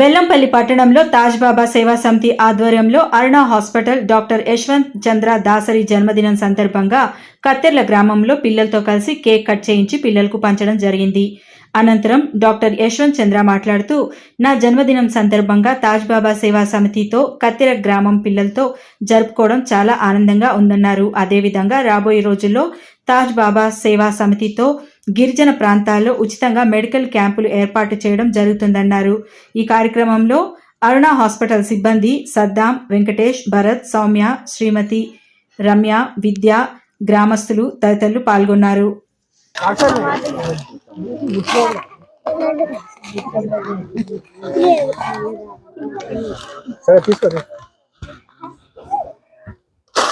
బెల్లంపల్లి పట్టణంలో తాజ్బాబా సేవా సమితి ఆధ్వర్యంలో అరుణ హాస్పిటల్ డాక్టర్ యశ్వంత్ చంద్ర దాసరి జన్మదినం సందర్భంగా కత్తెర్ల గ్రామంలో పిల్లలతో కలిసి కేక్ కట్ చేయించి పిల్లలకు పంచడం జరిగింది. అనంతరం డాక్టర్ యశ్వంత్ చంద్ర మాట్లాడుతూ నా జన్మదినం సందర్భంగా తాజ్బాబా సేవా సమితితో కత్తెర గ్రామం పిల్లలతో జరుపుకోవడం చాలా ఆనందంగా ఉందన్నారు. అదేవిధంగా రాబోయే రోజుల్లో తాజ్ బాబా సేవా సమితితో గిరిజన ప్రాంతాల్లో ఉచితంగా మెడికల్ క్యాంపులు ఏర్పాటు చేయడం జరుగుతుందన్నారు. ఈ కార్యక్రమంలో అరుణ హాస్పిటల్ సిబ్బంది సద్దాం వెంకటేష్ భరత్ సౌమ్య శ్రీమతి రమ్య విద్య గ్రామస్తులు తదితరులు పాల్గొన్నారు.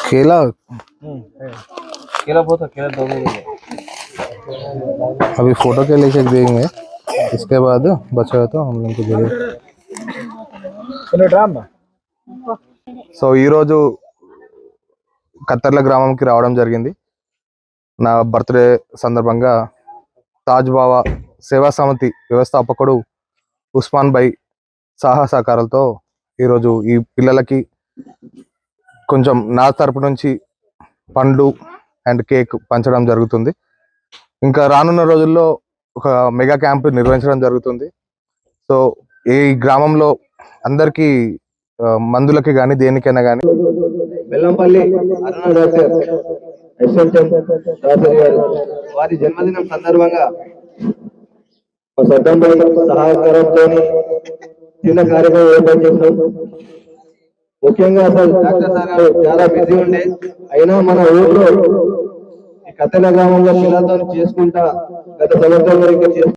కేలా? కేలా పోతా? కేలా अभी फोटो के लिए चेक देंगे इसके बाद बचा तो हम लोग को दे देंगे। డ్రామా సో ఈరోజు కత్తర్ల గ్రామంకి రావడం జరిగింది నా బర్త్డే సందర్భంగా తాజ్ బావా సేవా సమితి వ్యవస్థాపకుడు ఉస్మాన్ బై సహా సహకారాలతో ఈరోజు ఈ పిల్లలకి కొంచెం నా తరపు నుంచి పండ్లు అండ్ కేక్ పంచడం జరుగుతుంది ఇంకా రానున్న రోజుల్లో ఒక మెగా క్యాంప్ నిర్వహించడం జరుగుతుంది. సో ఈ గ్రామంలో అందరికీ మందులకి కానీ దేనికైనా కానీ బెల్లంపల్లి వారి జన్మదినం సందర్భంగా సొంతంపై సహకారంతో చిన్న కార్యక్రమం ఏర్పాటు చేసినాం ముఖ్యంగా అసలు డాక్టర్ సార్ చాలా బిజీ ఉండే. అయినా మన ఊర్లో ఈ గ్రామంలో పిల్లలతో చేసుకుంటా గత సంవత్సరం వరకు చేసుకుంటా